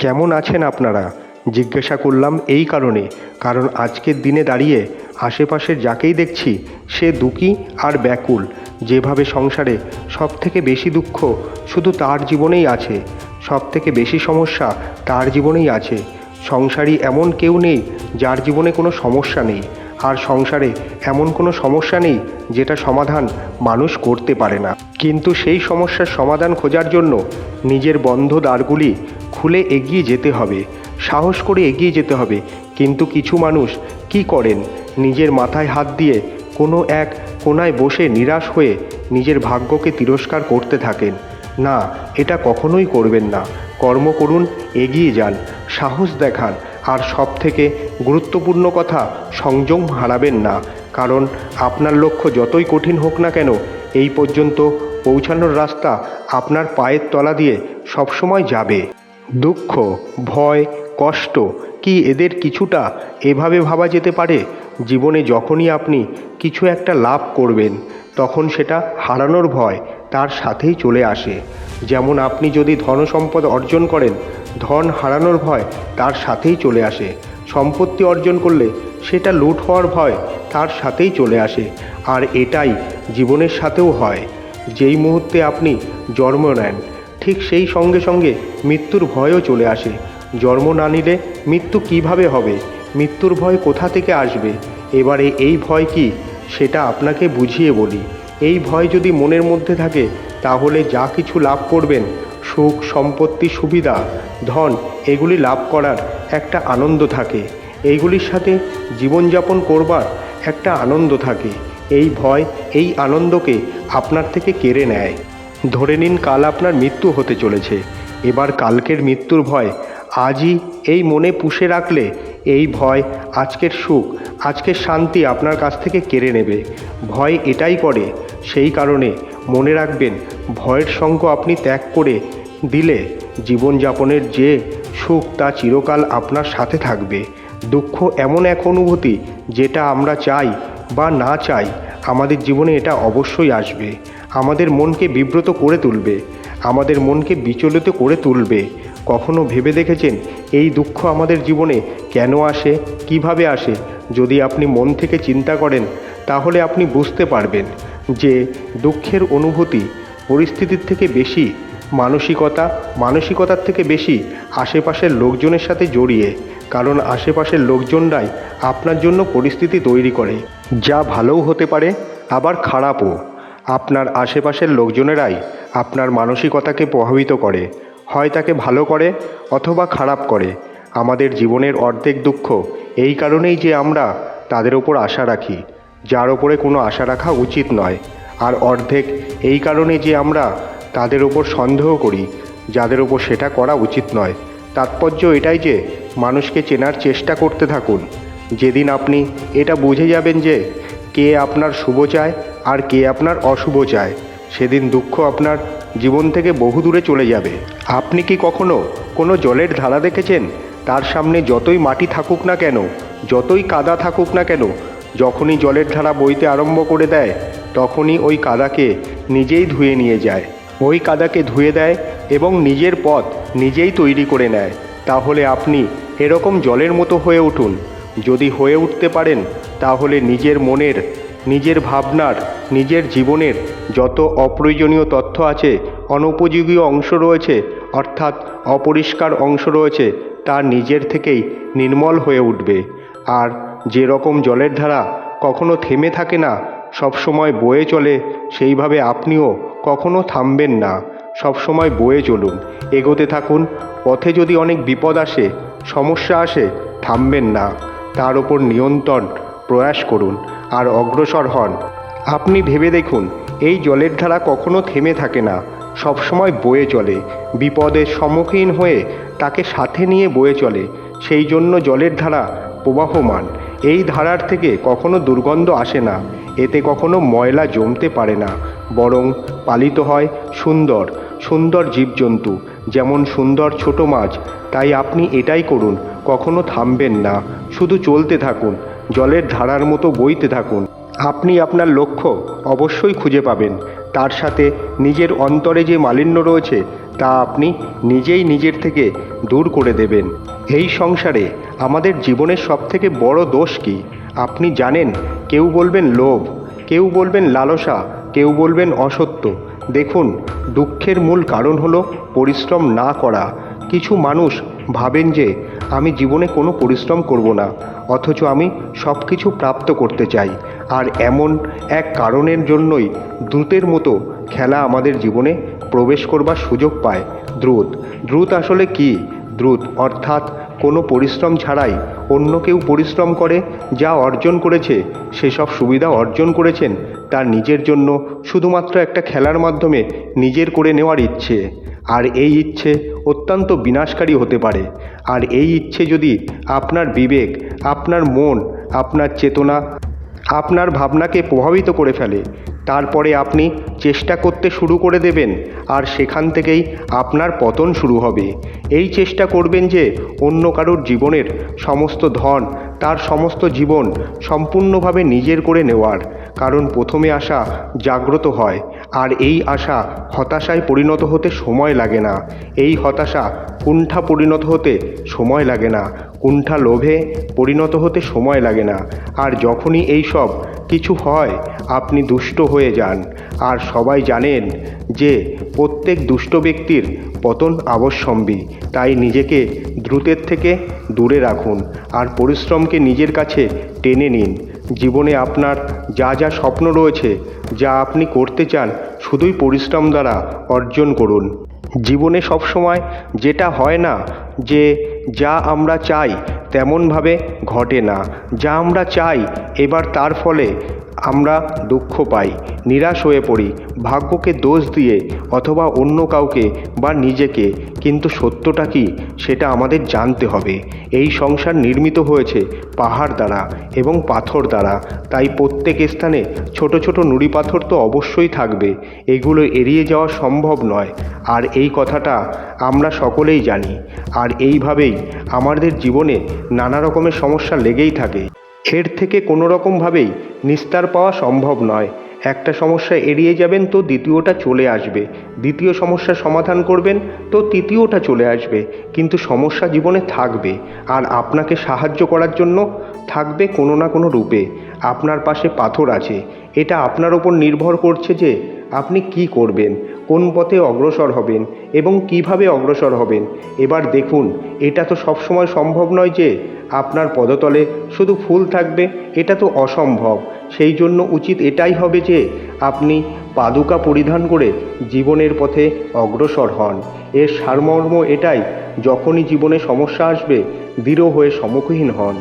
কেমন আছেন আপনারা? জিজ্ঞাসা করলাম এই কারণে, কারণ আজকের দিনে দাঁড়িয়ে আশেপাশের যাকেই দেখছি, সে দুঃখী আর ব্যাকুল। যেভাবে সংসারে সব থেকে বেশি দুঃখ শুধু তার জীবনেই আছে সব থেকে বেশি সমস্যা তার জীবনেই আছে। সংসারী এমন কেউ নেই যার জীবনে কোনো সমস্যা নেই। আর সংসারে এমন কোনো সমস্যা নেই যেটা সমাধান মানুষ করতে পারে না। কিন্তু সেই সমস্যার সমাধান খোঁজার জন্য নিজের বন্ধ দ্বারগুলি খুলে এগিয়ে যেতে হবে, সাহস করে এগিয়ে যেতে হবে। কিন্তু কিছু মানুষ কি করেন? নিজের মাথায় হাত দিয়ে কোনো এক কোনায় বসে নিরাশ হয়ে নিজের ভাগ্যকে তিরস্কার করতে থাকেন। না, এটা কখনোই করবেন না। কর্ম করুন, এগিয়ে যান, সাহস দেখান আর সব থেকে গুরুত্বপূর্ণ কথা, সংযম হারাবেন না। কারণ আপনার লক্ষ্য যতই কঠিন হোক না কেন, এই পর্যন্ত পৌঁছানোর রাস্তা আপনার পায়ের তলা দিয়ে সবসময় যাবে। দুঃখ, ভয়, কষ্ট, কি এদের কিছুটা এভাবে ভাবা যেতে পারে? জীবনে যখনই আপনি কিছু একটা লাভ করবেন, তখন সেটা হারানোর ভয় তার সাথেই চলে আসে। যেমন আপনি যদি ধনসম্পদ অর্জন করেন ধন হারানোর ভয় তার সাথেই চলে আসে। সম্পত্তি অর্জন করলে সেটা লুট হওয়ার ভয় তার সাথেই চলে আসে। আর এটাই জীবনের সাথেও হয়। যেই মুহূর্তে আপনি জন্ম নেন, ঠিক সেই সঙ্গে সঙ্গে মৃত্যুর ভয়ও চলে আসে। জন্ম না নিলে মৃত্যু কীভাবে হবে? মৃত্যুর ভয় কোথা থেকে আসবে? এবারে এই ভয় কি? সেটা আপনাকে বুঝিয়ে বলি। এই ভয় যদি মনের মধ্যে থাকে, তাহলে যা কিছু লাভ করবেন সুখ, সম্পত্তি, সুবিধা, ধন, এগুলি লাভ করার একটা আনন্দ থাকে। এইগুলির সাথে জীবনযাপন করবার একটা আনন্দ থাকে। এই ভয়, এই আনন্দকে আপনার থেকে কেড়ে নেয়। ধরে নিন কাল আপনার মৃত্যু হতে চলেছে। এবার কালকের মৃত্যুর ভয় আজই এই মনে পুষে রাখলে এই ভয়, আজকের সুখ, আজকের শান্তি আপনার কাছ থেকে কেড়ে নেবে। ভয় এটাই করে সেই কারণে মনে রাখবেন, ভয়ের সঙ্গ আপনি ত্যাগ করে দিলে জীবনযাপনের যে সুখ তা চিরকাল আপনার সাথে থাকবে। দুঃখ এমন এক অনুভূতি যেটা আমরা চাই বা না চাই, আমাদের জীবনে এটা অবশ্যই আসবে। আমাদের মনকে বিব্রত করে তুলবে। আমাদের মনকে বিচলিত করে তুলবে। কখনো ভেবে দেখেছেন এই দুঃখ আমাদের জীবনে কেন আসে, কীভাবে আসে? যদি আপনি মন থেকে চিন্তা করেন, তাহলে আপনি বুঝতে পারবেন যে দুঃখের অনুভূতি পরিস্থিতির থেকে বেশি মানসিকতা, মানসিকতার থেকে বেশি আশেপাশের লোকজনের সাথে জড়িয়ে, কারণ আশেপাশের লোকজনরাই আপনার জন্য পরিস্থিতি তৈরি করে। যা ভালোও হতে পারে, আবার খারাপও। আপনার আশেপাশের লোকজনেরাই আপনার মানসিকতাকে প্রভাবিত করে। হয় তাকে ভালো করে অথবা খারাপ করে। আমাদের জীবনের অর্ধেক দুঃখ এই কারণেই যে আমরা তাদের ওপর আশা রাখি, যার ওপরে কোনো আশা রাখা উচিত নয়। আর অর্ধেক এই কারণে যে আমরা তাদের ওপর সন্দেহ করি, যাদের ওপর সেটা করা উচিত নয়। তাৎপর্য এটাই যে, মানুষকে চেনার চেষ্টা করতে থাকুন। যেদিন আপনি এটা বুঝে যাবেন যে, কে আপনার শুভ চায় আর কে আপনার অশুভ চায়, সেদিন দুঃখ আপনার জীবন থেকে বহু দূরে চলে যাবে। আপনি কি কখনো কোনো জলের ধারা দেখেছেন? তার সামনে যতই মাটি থাকুক না কেন, যতই কাদা থাকুক না কেন, যখনই জলের ধারা বইতে আরম্ভ করে দেয়, তখনই ওই কাদাকে নিজেই ধুয়ে নিয়ে যায়। ওই কাদাকে ধুয়ে দেয় এবং নিজের পথ নিজেই তৈরি করে নেয়। তাহলে আপনি এরকম জলের মতো হয়ে উঠুন। যদি হয়ে উঠতে পারেন, তাহলে নিজের মনের, নিজের ভাবনার, নিজের জীবনের যত অপ্রয়োজনীয় তথ্য আছে, অনুপযোগী অংশ রয়েছে, অর্থাৎ অপরিষ্কার অংশ রয়েছে, তা নিজের থেকেই নির্মল হয়ে উঠবে। আর যে রকম জলের ধারা কখনো থেমে থাকে না সবসময় বয়ে চলে, সেইভাবে আপনিও কখনো থামবেন না। সবসময় বয়ে চলুন, এগোতে থাকুন, পথে যদি অনেক বিপদ আসে, সমস্যা আসে, থামবেন না। তার ওপর নিয়ন্ত্রণ প্রয়াস করুন, আর অগ্রসর হন। আপনি ভেবে দেখুন, এই জলের ধারা কখনো থেমে থাকে না। সবসময় বয়ে চলে, বিপদের সম্মুখীন হয়ে তাকে সাথে নিয়ে বয়ে চলে, সেই জন্য জলের ধারা প্রবাহমান। এই ধারার থেকে কখনো দুর্গন্ধ আসে না। এতে কখনো ময়লা জমতে পারে না, বরং পালিত হয় সুন্দর সুন্দর জীবজন্তু, যেমন সুন্দর ছোট মাছ। তাই আপনি এটাই করুন, কখনো থামবেন না, শুধু চলতে থাকুন, জলের ধারার মতো বইতে থাকুন। আপনি আপনার লক্ষ্য অবশ্যই খুঁজে পাবেন, তার সাথে নিজের অন্তরে যে মালিন্য রয়েছে, তা আপনি নিজেই নিজের থেকে দূর করে দেবেন। এই সংসারে আমাদের জীবনের সবথেকে বড় দোষ কি? আপনি জানেন কেউ বলবেন লোভ, কেউ বলবেন লালসা, কেউ বলবেন অসত্য। দেখুন, দুঃখের মূল কারণ হলো পরিশ্রম না করা। কিছু মানুষ ভাবেন যে, আমি জীবনে কোনো পরিশ্রম করব না, অথচ আমি সব কিছু প্রাপ্ত করতে চাই। আর এমন এক কারণের জন্যই দ্রুতের মতো খেলা আমাদের জীবনে প্রবেশ করবার সুযোগ পায়। দ্রুত। দ্রুত আসলে কি? দ্রুত, অর্থাৎ কোনো পরিশ্রম ছাড়াই অন্য কেউ পরিশ্রম করে, যা অর্জন করেছে, সেসব সুবিধা অর্জন করেছেন তার নিজের জন্য শুধুমাত্র একটা খেলার মাধ্যমে নিজের করে নেওয়ার ইচ্ছে। আর এই ইচ্ছে অত্যন্ত বিনাশকারী হতে পারে। আর এই ইচ্ছে যদি আপনার বিবেক, আপনার মন, আপনার চেতনা, আপনার ভাবনাকে প্রভাবিত করে ফেলে তারপরে আপনি চেষ্টা করতে শুরু করে দেবেন আর সেখান থেকেই আপনার পতন শুরু হবে। এই চেষ্টা করবেন যে অন্য কারোর জীবনের সমস্ত ধন, তার সমস্ত জীবন সম্পূর্ণভাবে নিজের করে নেওয়ার, কারণ প্রথমে আশা জাগ্রত হয়, আর এই আশা হতাশায় পরিণত হতে সময় লাগে না। এই হতাশা কুণ্ঠা পরিণত হতে সময় লাগে না। কুণ্ঠা লোভে পরিণত হতে সময় লাগে না। আর যখনই এই সব কিছু হয়, আপনি দুষ্ট হয়ে যান। আর সবাই জানেন যে প্রত্যেক দুষ্ট ব্যক্তির পতন আবশ্যম্বী তাই নিজেকে দ্রুতের থেকে দূরে রাখুন। আর পরিশ্রমকে নিজের কাছে টেনে নিন। জীবনে আপনার যা যা স্বপ্ন রয়েছে, যা আপনি করতে চান, শুধুই পরিশ্রম দ্বারা অর্জন করুন। জীবনে সবসময় যেটা হয় না যে যা আমরা চাই তেমনভাবে ঘটে না। যা আমরা চাই এবার তার ফলে আমরা দুঃখ পাই, নিরাশ হয়ে পড়ি, ভাগ্যকে দোষ দিয়ে অথবা অন্য কাউকে বা নিজেকে। কিন্তু সত্যটা কি? সেটা আমাদের জানতে হবে। এই সংসার নির্মিত হয়েছে পাহাড় দ্বারা এবং পাথর দ্বারা। তাই প্রত্যেক স্থানে ছোট ছোট নুড়ি পাথর তো অবশ্যই থাকবে। এগুলো এড়িয়ে যাওয়া সম্ভব নয়। আর এই কথাটা আমরা সকলেই জানি। আর এইভাবেই আমাদের জীবনে নানা রকমের সমস্যা লেগেই থাকে। এর থেকে কোনো রকমভাবেই নিস্তার পাওয়া সম্ভব নয়। একটা সমস্যা এড়িয়ে যাবেন তো দ্বিতীয়টা চলে আসবে। দ্বিতীয় সমস্যার সমাধান করবেন তো তৃতীয়টা চলে আসবে। কিন্তু সমস্যা জীবনে থাকবে। আর আপনাকে সাহায্য করার জন্য থাকবে কোনো না কোনো রূপে। আপনার পাশে পাথর আছে। এটা আপনার ওপর নির্ভর করছে যে আপনি কি করবেন। কোন পথে অগ্রসর হবেন এবং কীভাবে অগ্রসর হবেন? এবার দেখুন, এটা তো সবসময় সম্ভব নয় যে আপনার পদতলে শুধু ফুল থাকবে, এটা তো অসম্ভব। সেই জন্য উচিত এটাই হবে যে আপনি পাদুকা পরিধান করে জীবনের পথে অগ্রসর হন। এর সারমর্ম এটাই, যখনই জীবনে সমস্যা আসবে, দৃঢ় হয়ে সম্মুখীন হন।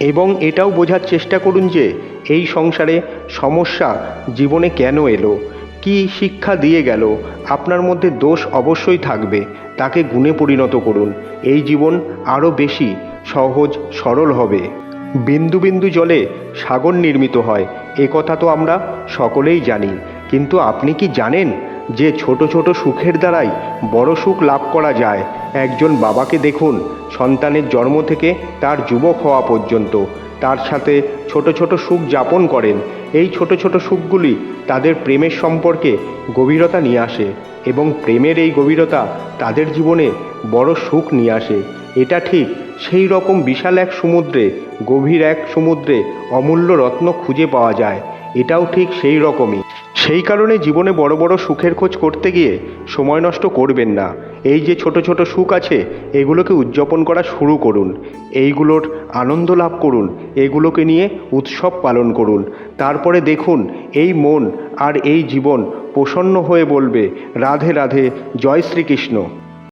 এবং এটাও বোঝার চেষ্টা করুন যে এই সংসারে সমস্যা জীবনে কেন এলো? কি শিক্ষা দিয়ে গেল, আপনার মধ্যে দোষ অবশ্যই থাকবে, তাকে গুণে পরিণত করুন। এই জীবন আরও বেশি সহজ, সরল হবে। বিন্দু বিন্দু জলে সাগর নির্মিত হয়, এ কথা তো আমরা সকলেই জানি। কিন্তু আপনি কি জানেন? যে ছোট ছোট সুখের দ্বারাই বড় সুখ লাভ করা যায়। একজন বাবাকে দেখুন, সন্তানের জন্ম থেকে তার যুবক হওয়া পর্যন্ত। তার সাথে ছোট ছোট সুখ যাপন করেন। এই ছোট ছোট সুখগুলি তাদের প্রেমের সম্পর্কে গভীরতা নিয়ে আসে এবং প্রেমের এই গভীরতা তাদের জীবনে বড় সুখ নিয়ে আসে। এটা ঠিক সেই রকম বিশাল এক সমুদ্রে, গভীর এক সমুদ্রে অমূল্য রত্ন খুঁজে পাওয়া যায়। এটাও ঠিক সেই রকমই। সেই কারণে জীবনে বড় বড় সুখের খোঁজ করতে গিয়ে সময় নষ্ট করবেন না। এই যে ছোট ছোট সুখ আছে, এগুলোকে উদযাপন করা শুরু করুন। এইগুলোর আনন্দ লাভ করুন। এগুলোকে নিয়ে উৎসব পালন করুন। তারপরে দেখুন, এই মন আর এই জীবন প্রসন্ন হয়ে বলবে, রাধে রাধে, জয় শ্রীকৃষ্ণ।